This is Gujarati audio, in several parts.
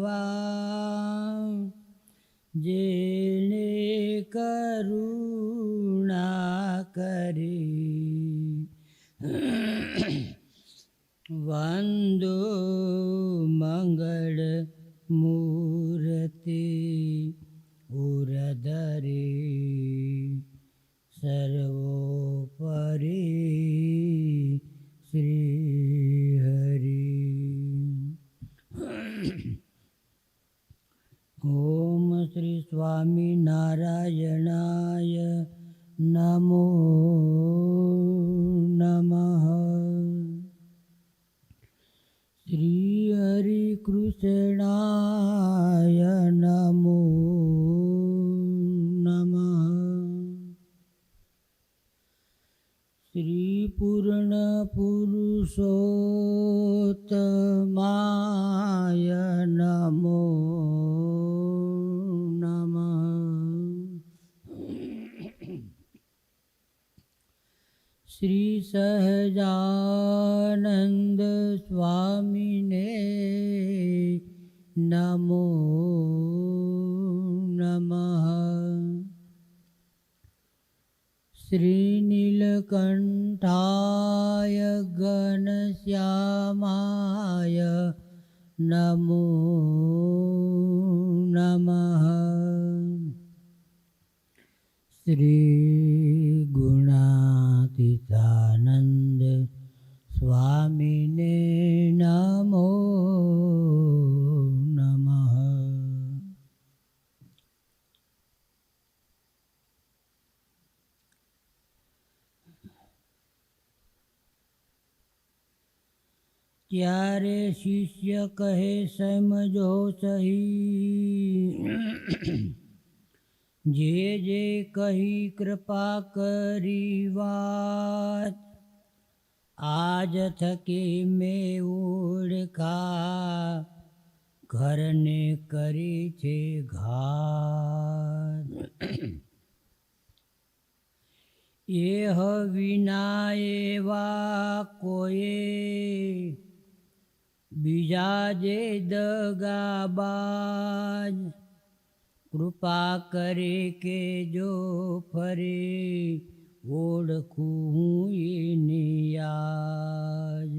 કરવા જેને કરુણા કરી. વંદો મંગળ મૂર્તિ ઉરધરી સર્વોપરી શ્રી હરિ ઓમ શ્રી સ્વામી નારાયણાય નમો નમઃ શ્રી હરિ કૃષ્ણાય નમો નમઃ શ્રી પૂર્ણ નમઃ શ્રી સહજાનંદ સ્વામીને નમો નમઃ. શ્રીનીલકંઠાય ઘનશ્યામાય નમો नमः શ્રી ગુણાતીતાનંદ સ્વામીને નમો નમઃ ત્યારે શિષ્ય કહે સમજો સહી જે જે કહી કૃપા કરી વાત, આજ થકી મેં ઓળખા, ઘરને કરી છે ઘાત એ વિના એવા કોઈએ બીજા જે દગાબાજ કૃપા કરી કે જો ફરી, ઓળખું હું એને આજ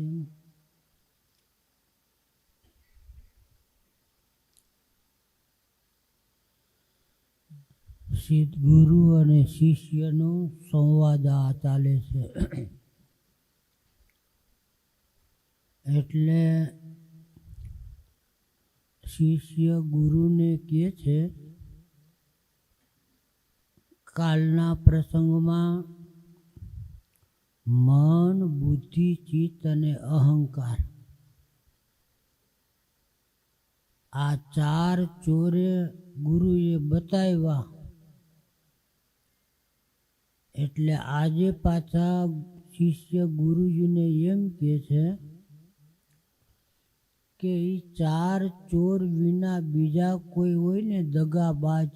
અને શિષ્યનો સંવાદ આ ચાલે છે. એટલે શિષ્ય ગુરુને કહે છે કાલના પ્રસંગમાં મન, બુદ્ધિ, ચિત્ત અને અહંકાર આ ચાર ચોરે ગુરુએ બતાવ્યા. એટલે આજે પાછા શિષ્ય ગુરુજીને એમ કહે છે કે એ ચાર ચોર વિના બીજા કોઈ હોય ને દગાબાજ.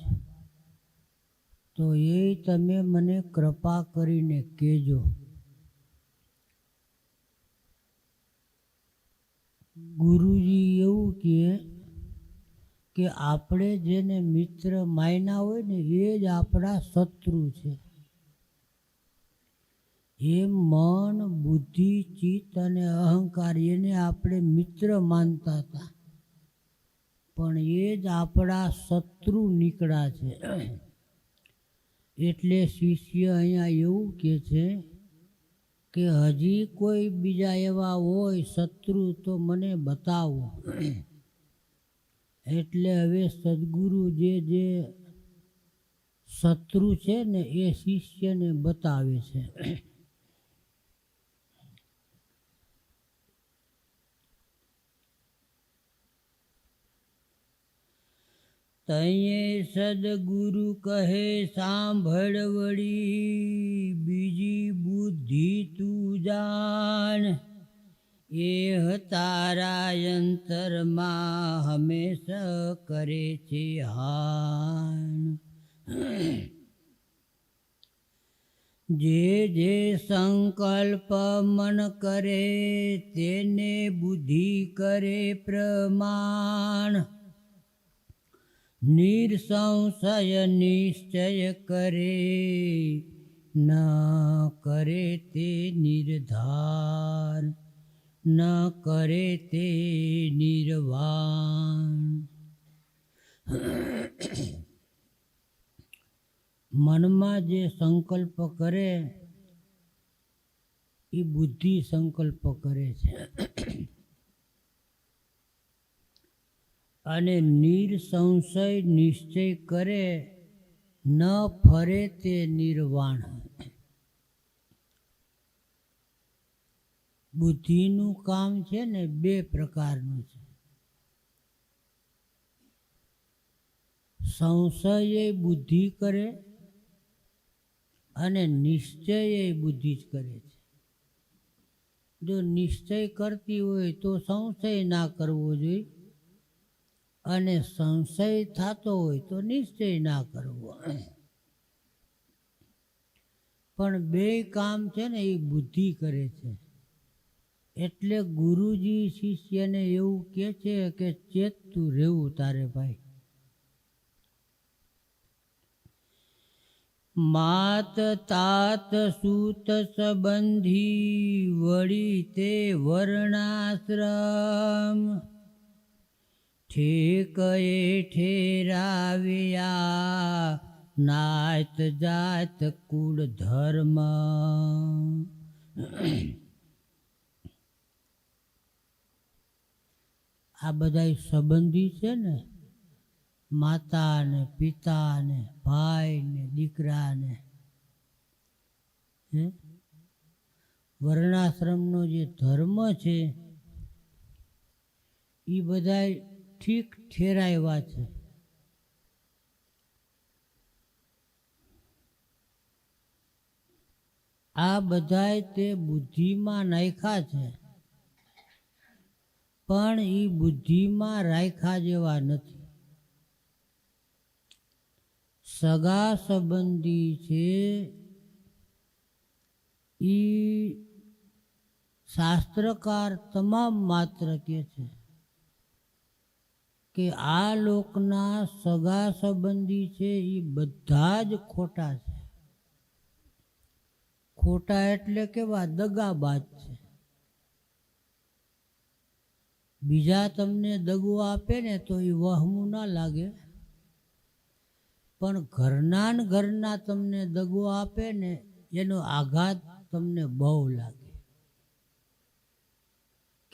તો એ તમે મને કૃપા કરીને કહેજો. ગુરુજી એવું કહે કે આપણે જેને મિત્ર માયના હોય ને, એ જ આપણા શત્રુ છે. એ મન, બુદ્ધિ, ચિત્ત અને અહંકાર એને આપણે મિત્ર માનતા હતા. પણ એ જ આપણા શત્રુ નીકળ્યા છે. એટલે શિષ્ય અહીંયા એવું કહે છે કે હજી કોઈ બીજા એવા હોય શત્રુ તો મને બતાવો. એટલે હવે સદગુરુ જે જે શત્રુ છે ને એ શિષ્યને બતાવે છે. તઈએ સદગુરુ કહે સાંભળવડી બીજી બુદ્ધિ તું જાણ. એ તારા અંતરમાં હંમેશા કરે છે હાન જે જે સંકલ્પ મન કરે, તેને બુદ્ધિ કરે પ્રમાણ. નિર્સંશય નિશ્ચય કરે, ન કરે તે નિર્ધાર, ન કરે તે નિર્વાણ. મનમાં જે સંકલ્પ કરે, એ બુદ્ધિ સંકલ્પ કરે છે. અને નિર્સંશય નિશ્ચય કરે, ન ફરે તે નિર્વાણ. બુદ્ધિનું કામ છે ને બે પ્રકારનું છે. સંશય બુદ્ધિ કરે અને નિશ્ચય બુદ્ધિ જ કરે છે. જો નિશ્ચય કરતી હોય તો સંશય ના કરવો જોઈએ. અને સંશય થતો હોય તો નિશ્ચય ના કરવો. પણ બે કામ છે ને એ બુદ્ધિ કરે છે. એટલે ગુરુજી શિષ્યને એવું કહે છે કે ચેતતું રહેવું તારે ભાઈ. માત તાત સૂત સંબંધી વળી તે વર્ણાશ્રમ. ઠેક ઠેરાવ્યા, નાત જાત કુળ ધર્મ આ બધા સંબંધી છે ને માતા ને પિતા ને ભાઈ? વર્ણાશ્રમનો જે ધર્મ છે એ બધા ઠીક ઠેરાવ્યા છે. આ બધાય તે બુદ્ધિમાં નાખ્યા છે. પણ એ બુદ્ધિમાં રાખ્યા જેવા નથી. સગા સંબંધી છે. એ શાસ્ત્રકાર તમામ માત્ર કે છે. કે આ લોકના સગા સંબંધી છે એ બધા જ ખોટા છે. ખોટા એટલે કેવા દગાબાજ છે. બીજા તમને દગો આપે ને તો એ વહમું ના લાગે. પણ ઘરના ઘરના તમને દગો આપે ને એનો આઘાત તમને બહુ લાગે.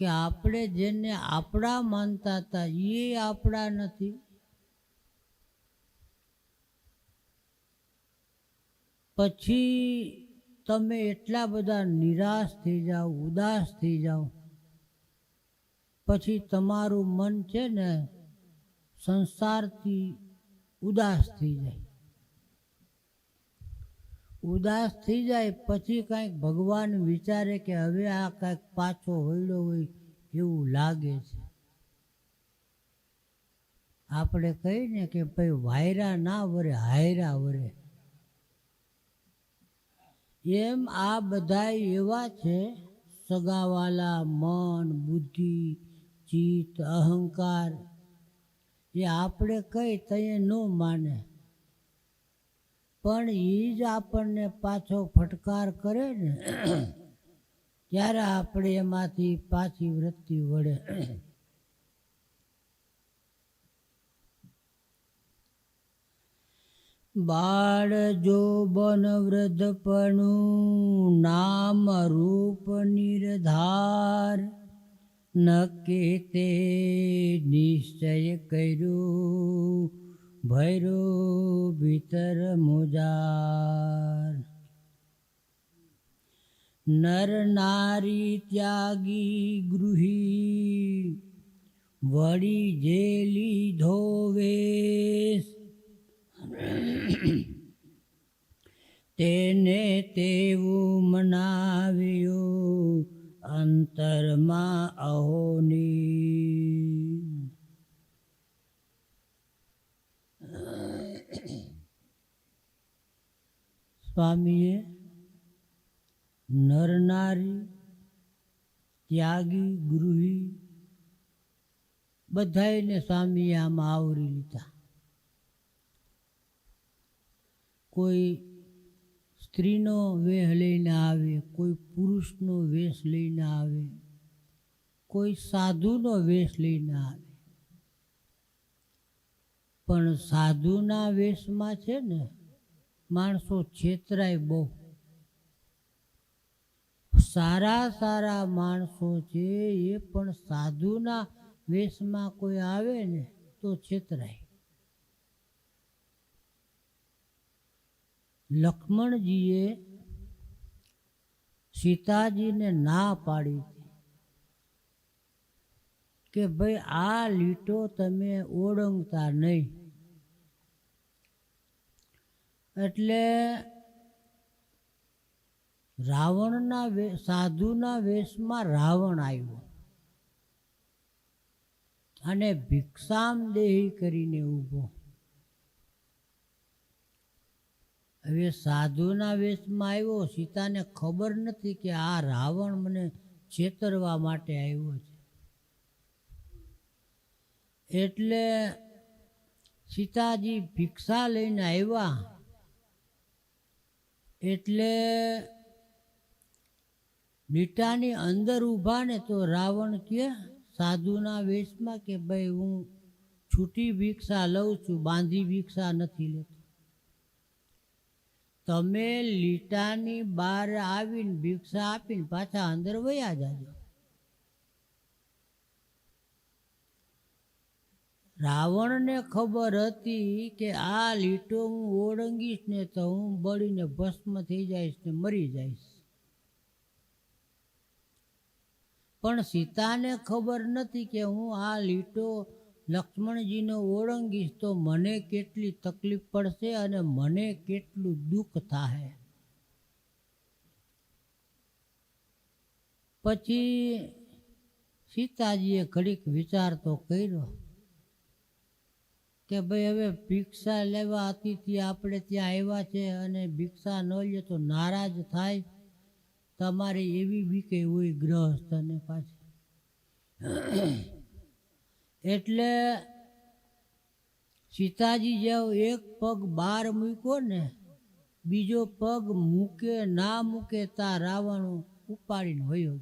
કે આપણે જેને આપણા માનતા હતા, એ આપણા નથી. પછી તમે એટલા બધા નિરાશ થઈ જાઓ, ઉદાસ થઈ જાઓ. પછી તમારું મન છે ને, સંસારથી ઉદાસ થઈ જાય. ઉદાસ થઈ જાય, પછી કાંઈક ભગવાન વિચારે કે હવે આ કાંઈક પાછો હોયડો હોય એવું લાગે છે. આપણે કહીને કે ભાઈ વાયરા ના વરે, હાયરા વરે. એમ આ બધા એવા છે, સગાવાલા, મન, બુદ્ધિ, ચિત્ત, અહંકાર, એ આપણે કઈ તય ન માને. પણ એ જ આપણને પાછો ફટકાર કરે ને, ત્યારે આપણે એમાંથી પાછી વૃત્તિ વળે. બાળ જોબન વૃદ્ધપણું નામ રૂપ નિર્ધાર નકે તે નિશ્ચય કર્યું. ભૈરો ભીતર મુજાર. નર નારી ત્યાગી ગૃહી, વળી જેલી ધોવેશ. તેને તેવું મનાવ્યું અંતરમાં અહોની. સ્વામીએ નરનારી ત્યાગી, ગૃહી બધાને સ્વામીએ આમાં આવરી લીધા. કોઈ સ્ત્રીનો વેહ લઈને આવે, કોઈ પુરુષનો વેશ લઈને આવે, કોઈ સાધુનો વેશ લઈને આવે. પણ સાધુના વેશમાં છે ને માણસો છેતરાય બહુ. સારા સારા માણસો છે, એ પણ સાધુના વેશમાં કોઈ આવે ને તો છેતરાય. લક્ષ્મણજીએ સીતાજીને ના પાડી કે ભાઈ આ લીટો તમે ઓળંગતા નહીં. એટલે રાવણના સાધુના વેશમાં રાવણ આવ્યો. અને ભિક્ષામ દેહી કરીને ઊભો. હવે સાધુના વેશમાં આવ્યો, સીતાને ખબર નથી કે આ રાવણ મને છેતરવા માટે આવ્યો છે. એટલે સીતાજી ભિક્ષા લઈને આવ્યા. એટલે લીટાની અંદર ઊભા ને તો રાવણ કે સાધુના વેશમાં કે ભાઈ હું છૂટી ભિક્ષા લઉં છું, બાંધી ભિક્ષા નથી લેતો. તમે લીટાની બહાર આવીને ભિક્ષા આપીને પાછા અંદર વયા જાજો. રાવણને ખબર હતી કે આ લીટો હું ઓળંગીશ ને તો હું બળીને ભસ્મ થઈ જઈશ ને મરી જઈશ. પણ સીતાને ખબર નથી કે હું આ લીટો લક્ષ્મણજીને ઓળંગીશ તો મને કેટલી તકલીફ પડશે અને મને કેટલું દુઃખ થાય પછી સીતાજીએ ઘડીક વિચાર તો કર્યો. કે ભાઈ, હવે ભિક્ષા લેવા અતિથિ આપણે ત્યાં આવ્યા છે અને ભિક્ષા ન લે તો નારાજ થાય. તમારે એવી બીકે હોય ગ્રહસ્થ અને પાછી. એટલે સીતાજી જેવો એક પગ બહાર મૂક્યો ને, બીજો પગ મૂકે ના મૂકે તા રાવણ ઉપાડીને વયો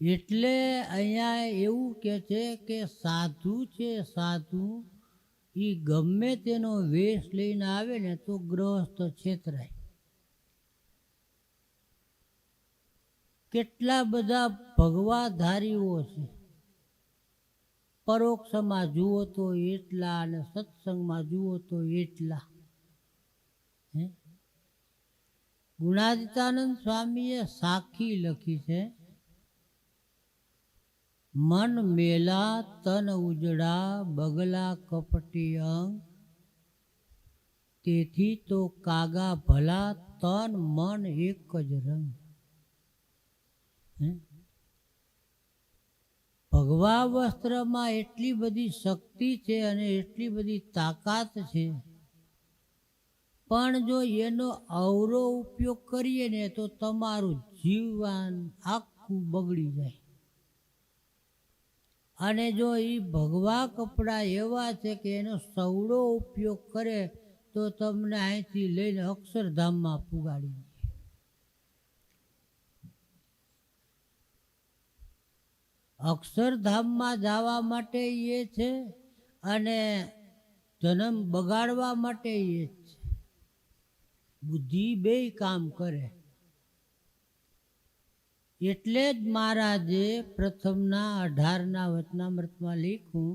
એટલે અહીંયા એવું કે છે કે સાધુ છે સાધુ એ ગમે તેનો વેશ લઈને આવે ને તો ગ્રહસ્થ છેતરાય. કેટલા બધા ભગવાધારીઓ છે. પરોક્ષમાં જુઓ તો એટલા અને સત્સંગમાં જુઓ તો એટલા. ગુણાદિતાનંદ સ્વામીએ સાખી લખી છે. મન મેલા તન ઉજડા બગલા કપટી અંગ. તેથી તો કાગા ભલા તન મન એક જ રંગ? ભગવા વસ્ત્રમાં એટલી બધી શક્તિ છે અને એટલી બધી તાકાત છે. પણ જો એનો અવરો ઉપયોગ કરીએ ને તો તમારું જીવન આખું બગડી જાય. અને જો એ ભગવા કપડાં એવા છે કે એનો સવડો ઉપયોગ કરે, તો તમને અહીંથી લઈને અક્ષરધામમાં પુગાડી દે. અક્ષરધામમાં જવા માટે એ છે અને જન્મ બગાડવા માટે એ છે. બુદ્ધિ બે કામ કરે. એટલે જ મહારાજે પ્રથમના અઢારના વચનામૃતમાં લીખું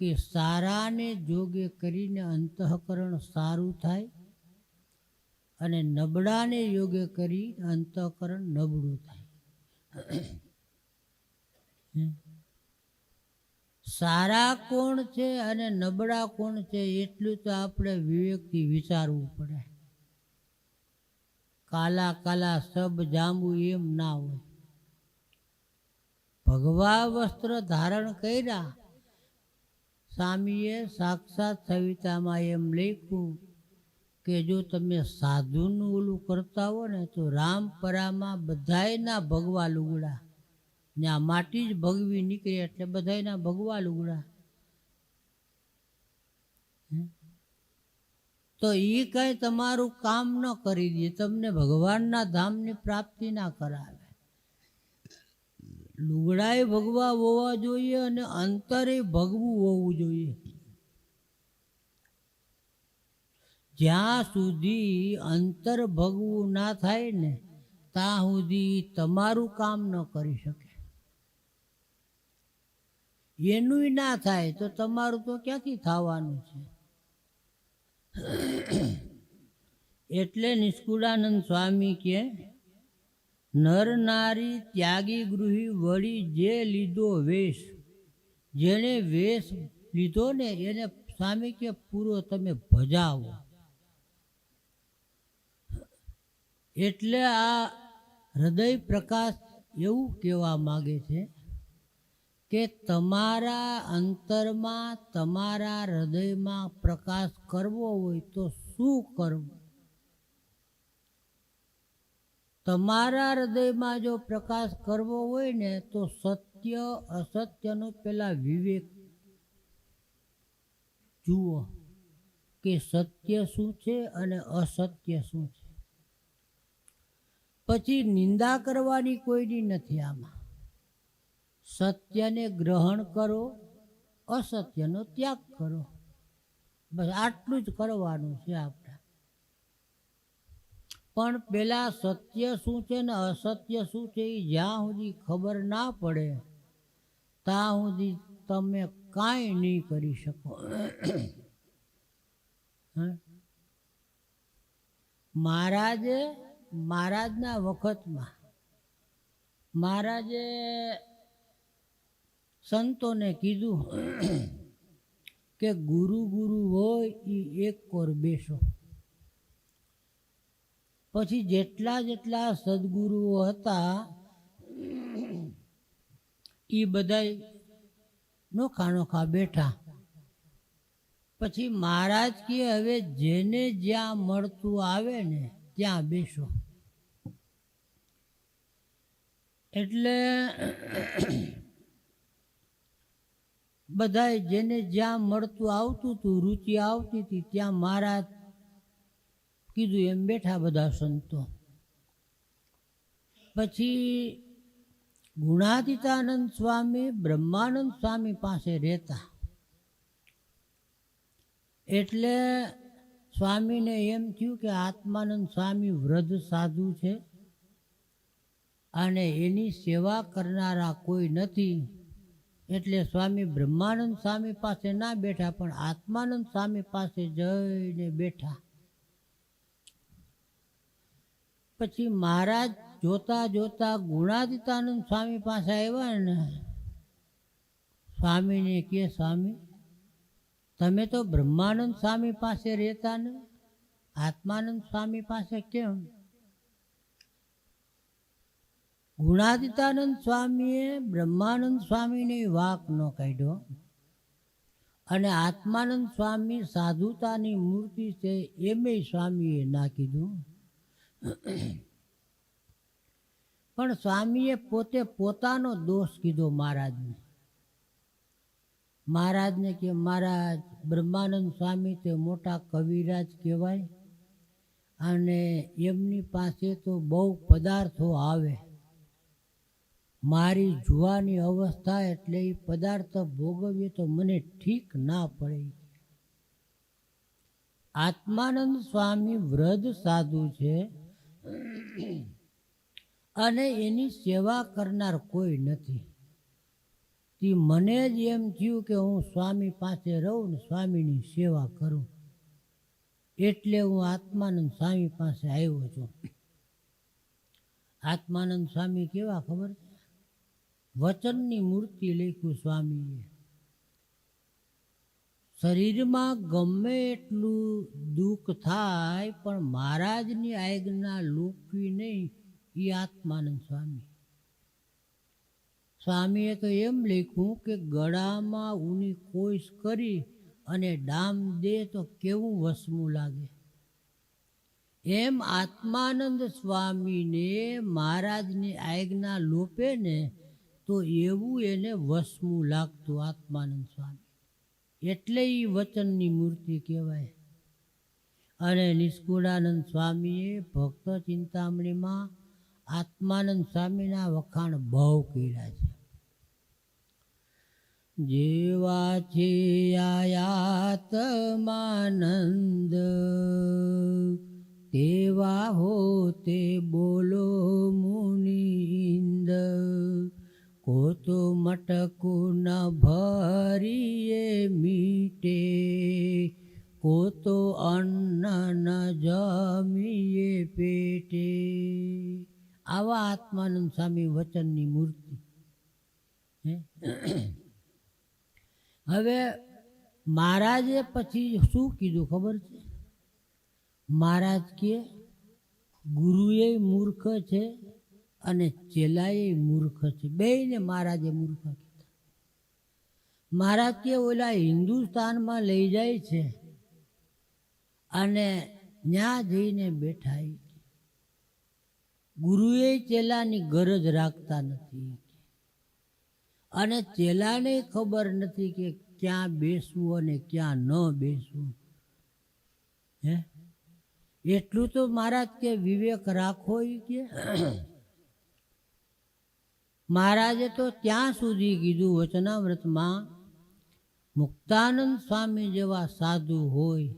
કે સારાને જોગે કરીને અંતઃકરણ સારું થાય અને નબળાને યોગ્ય કરી અંતઃકરણ નબળું થાય. સારા કોણ છે અને નબળા કોણ છે એટલું તો આપણે વિવેકથી વિચારવું પડે. કાલા કાલા સબ જાંબુ એમ ના હોય. ભગવા વસ્ત્ર ધારણ કર્યા. સ્વામીએ સાક્ષાત સવિતામાં એમ લખ્યું કે જો તમે સાધુનું ઓલું કરતા હો ને તો રામપરામાં બધાયના ભગવા લુગડા. ત્યાં માટી જ ભગવી નીકળે એટલે બધાયના ભગવા લુગડા. તો એ કંઈ તમારું કામ ન કરી દે, તમને ભગવાનના ધામની પ્રાપ્તિ ના કરાવે. લુગડાએ ભગવા હોવા જોઈએ અને અંતરે ભગવું હોવું જોઈએ. જ્યાં સુધી અંતર ભગવું ના થાય ને, ત્યાં સુધી તમારું કામ ન કરી શકે. એનુંય ના થાય તો તમારું તો ક્યાંથી થવાનું છે? એટલે નિષ્કુળાનંદ સ્વામી કે, નર નારી ત્યાગી ગૃહી વળી જે લીધો વેશ, જેણે વેશ લીધો ને એને સ્વામી કે, પૂરો તમે ભજાવો. એટલે આ હૃદય પ્રકાશ એવું કહેવા માગે છે. કે તમારા અંતરમાં તમારા હૃદયમાં પ્રકાશ કરવો હોય તો શું કરવું? તમારા હૃદયમાં જો પ્રકાશ કરવો હોય ને તો સત્ય, અસત્યનો પેલા વિવેક જુઓ કે સત્ય શું છે અને અસત્ય શું છે. પછી નિંદા કરવાની કોઈની નથી આમાં. સત્યને ગ્રહણ કરો, અસત્યનો ત્યાગ કરો. બસ આટલું જ કરવાનું છે આપણે. પણ પેલા સત્ય શું છે ને અસત્ય શું છે એ જ્યાં સુધી ખબર ના પડે, ત્યાં સુધી તમે કાંઈ નહીં કરી શકો? મહારાજે, મહારાજના વખતમાં, મહારાજે સંતોને કીધું, કે ગુરુ ગુરુ હોય એ એક કોર બેસો. પછી જેટલા જેટલા સદગુરુઓ હતા એ બધા નોખા નોખા બેઠા. પછી મહારાજ કે, હવે જેને જ્યાં મળતું આવે ને, ત્યાં બેસો. એટલે બધાય જેને જ્યાં મળતું આવતું હતું રુચિ આવતી હતી, ત્યાં મારા કીધું, એમ બેઠા બધા સંતો. પછી ગુણાતીતાનંદ સ્વામી, બ્રહ્માનંદ સ્વામી પાસે રહેતા. એટલે સ્વામીને એમ થયું કે આત્માનંદ સ્વામી વૃદ્ધ સાધુ છે અને એની સેવા કરનારા કોઈ નથી. એટલે સ્વામી બ્રહ્માનંદ સ્વામી પાસે ના બેઠા, પણ આત્માનંદ સ્વામી પાસે જઈને બેઠા. પછી મહારાજ જોતા જોતા ગુણાદિતાનંદ સ્વામી પાસે આવ્યા ને સ્વામીને કે સ્વામી, તમે તો બ્રહ્માનંદ સ્વામી પાસે રહેતા ને? આત્માનંદ સ્વામી પાસે કેમ? ગુણાદિતાનંદ સ્વામીએ બ્રહ્માનંદ સ્વામીને વાક ન કાઢ્યો. અને આત્માનંદ સ્વામી સાધુતાની મૂર્તિ છે એમે સ્વામીએ ના કીધું. પણ સ્વામીએ પોતે પોતાનો દોષ કીધો મહારાજને. મહારાજને કે મહારાજ, બ્રહ્માનંદ સ્વામી તે મોટા કવિરાજ કહેવાય. અને એમની પાસે તો બહુ પદાર્થો આવે. મારી જુવાની અવસ્થા એટલે એ પદાર્થ ભોગવીએ તો મને ઠીક ના પડે. આત્માનંદ સ્વામી વ્રજ સાધુ છે અને એની સેવા કરનાર કોઈ નથી. તે મને જ એમ થયું કે હું સ્વામી પાસે રહું ને સ્વામીની સેવા કરું. એટલે હું આત્માનંદ સ્વામી પાસે આવ્યો છું. આત્માનંદ સ્વામી કેવા ખબર? છે વચનની મૂર્તિ લખ્યું સ્વામીએ. શરીરમાં ગમે એટલું દુઃખ થાય, પણ મહારાજની આજ્ઞા લોકવી નહીં, એ આત્માનંદ સ્વામી. સ્વામીએ તો એમ લખ્યું કે ગળામાં ઊની કોઈશ કરી અને ડામ દે તો કેવું વસમું લાગે. એમ આત્માનંદ સ્વામીને મહારાજની આજ્ઞા લોપે ને તો એવું એને વસમું લાગતું આત્માનંદ સ્વામી. એટલે એ વચનની મૂર્તિ કહેવાય. અને નિષ્કુળાનંદ સ્વામીએ ભક્ત ચિંતામણીમાં આત્માનંદ સ્વામીના વખાણ બહુ કર્યા છે. જેવા છે આયાતમાનંદ તેવા હો તે બોલો મુનિંદ. કો તો મટકું ન ભરીએ મીટે કોતો અન્ન ન જમીએ પેટે. આવા આત્માનંદ સ્વામી વચનની મૂર્તિ? હવે મહારાજે પછી શું કીધું ખબર છે? મહારાજ કે, ગુરુએ મૂર્ખ છે અને ચેલાએ મૂર્ખ છે. બેયને મહારાજે મૂર્ખ કીધા. મહારાજ કે, ઓલા હિન્દુસ્તાનમાં લઈ જાય છે અને ત્યાં જઈને બેઠા ગુરુએ ચેલાની ગરજ રાખતા નથી અને ચેલાને ખબર નથી કે ક્યાં બેસવું અને ક્યાં ન બેસવું. હે? એટલું તો મહારાજ કે, વિવેક રાખો કે. મહારાજે તો ત્યાં સુધી કીધું, વચનામૃતમાં મુક્તાનંદ સ્વામી જેવા સાધુ હોય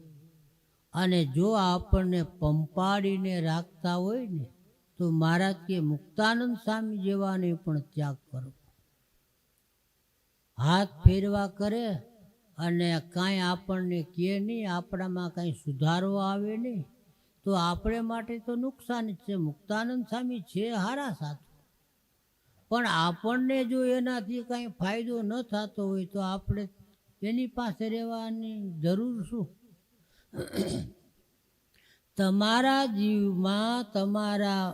અને જો આપણને પંપાડીને રાખતા હોય ને, તો મહારાજ કે, મુક્તાનંદ સ્વામી જેવાને પણ ત્યાગ કરો. હાથ ફેરવા કરે અને કાંઈ આપણને કહે નહીં, આપણામાં કાંઈ સુધારો આવે નહીં, તો આપણે માટે તો નુકસાન જ છે. મુક્તાનંદ સ્વામી છે હારા સાથ પણ આપણને જો એનાથી કાંઈ ફાયદો ન થતો હોય તો આપણે એની પાસે રહેવાની જરૂર શું? તમારા જીવમાં તમારા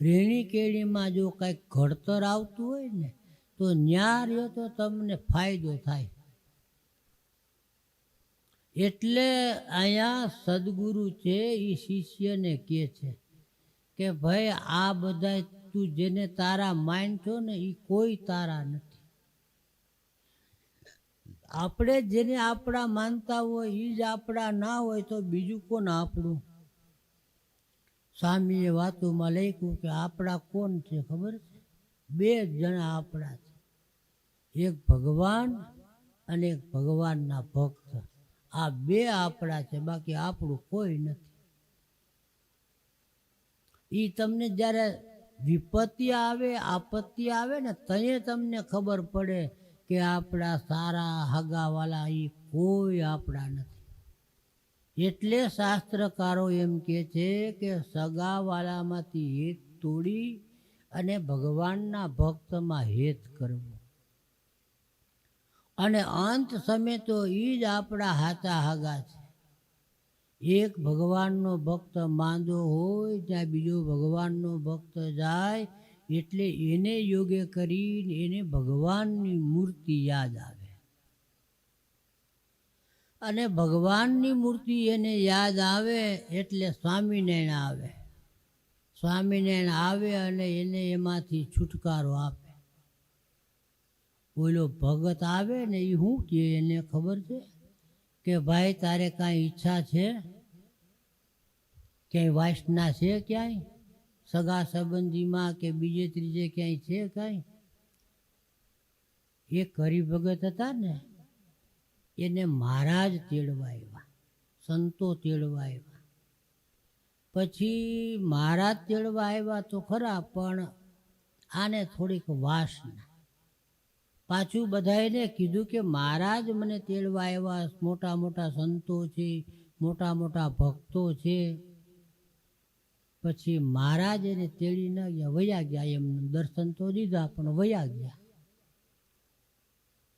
રેણી કેળીમાં જો કાંઈક ઘડતર આવતું હોય ને, તો ન્યા રહ્યો તો તમને ફાયદો થાય. એટલે અહીંયા સદગુરુ છે એ શિષ્યને કહે છે કે ભાઈ આ બધા તું જેને તારા માન છો ને એ કોઈ તારા નથી. આપણે જેને આપણા માનતા હોય એ જ આપણા ના હોય તો બીજું કોણ આપણું? સ્વામીએ વાતોમાં લખ્યું કે આપણા કોણ છે ખબર છે? બે જણા આપણા છે. એક ભગવાન અને એક ભગવાનના ભક્ત. આ બે આપણા છે, બાકી આપણું કોઈ નથી. એ તમને જ્યારે વિપત્તિ આવે, આપત્તિ આવે ને તયે તમને ખબર પડે કે આપણા સારા હગાવાલા એ કોઈ આપણા નથી. એટલે શાસ્ત્રકારો એમ કહે છે કે સગાવાલામાંથી હેત તોડી અને ભગવાનના ભક્તમાં હેત કરવું. અને અંત સમય તો એ જ આપણા હાચા હાગા છે. એક ભગવાનનો ભક્ત માંદો હોય ત્યાં બીજો ભગવાનનો ભક્ત જાય, એટલે એને યોગ્ય કરીને એને ભગવાનની મૂર્તિ યાદ આવે. અને ભગવાનની મૂર્તિ એને યાદ આવે એટલે સ્વામિનારાયણ આવે. સ્વામિનારાયણ આવે અને એને એમાંથી છુટકારો આપે. ઓલો ભગત આવે ને એ શું કહે એને ખબર છે? કે ભાઈ, તારે કાંઈ ઈચ્છા છે? ક્યાંય વાસના છે ક્યાંય? સગા સંબંધીમાં કે બીજે ત્રીજે ક્યાંય છે કાંઈ? એ હરિભગત હતા ને, એને મહારાજ તેડવા આવ્યા, સંતો તેડવા આવ્યા. પછી મહારાજ તેડવા આવ્યા તો ખરા, પણ આને થોડીક વાસના. પાછું બધાને કીધું કે મહારાજ, મને તેડવા આવ્યા, મોટા મોટા સંતો છે, મોટા મોટા ભક્તો છે. પછી મહારાજ એને તેડી ન ગયા વયા ગયા એમને દર્શન તો દીધા, પણ વયા ગયા.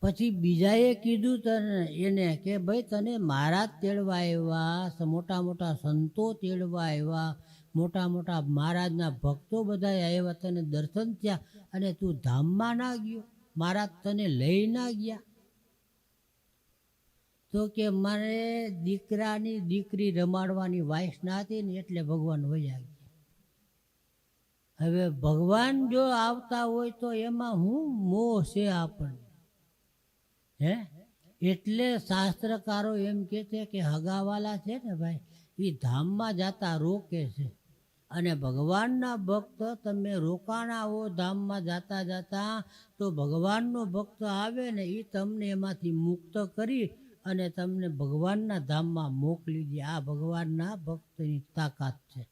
પછી બીજાએ કીધું તને, એને કે, ભાઈ, તને મહારાજ તેડવા આવ્યા મોટા મોટા સંતો તેડવા આવ્યા, મોટા મોટા મહારાજના ભક્તો બધા આવ્યા, તને દર્શન થયા, અને તું ધામમાં ના ગયો. મહારાજ તને લઈ ના ગયા? તો કે મારે દીકરાની દીકરી રમાડવાની વાઈસ ના હતી ને એટલે ભગવાન વયા ગયા. હવે ભગવાન જો આવતા હોય તો એમાં હું મોહ છે આપણને. હે? એટલે શાસ્ત્રકારો એમ કે છે કે હગાવાલા છે ને ભાઈ એ ધામમાં જતા રોકે છે. અને ભગવાનના ભક્ત તમે રોકાણ આવો ધામમાં જાતા જાતા, તો ભગવાનનો ભક્ત આવે ને એ તમને એમાંથી મુક્ત કરી અને તમને ભગવાનના ધામમાં મોકલી દે. આ ભગવાનના ભક્તની તાકાત છે.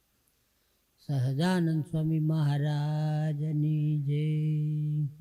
સહજાનંદ સ્વામી મહારાજની જય.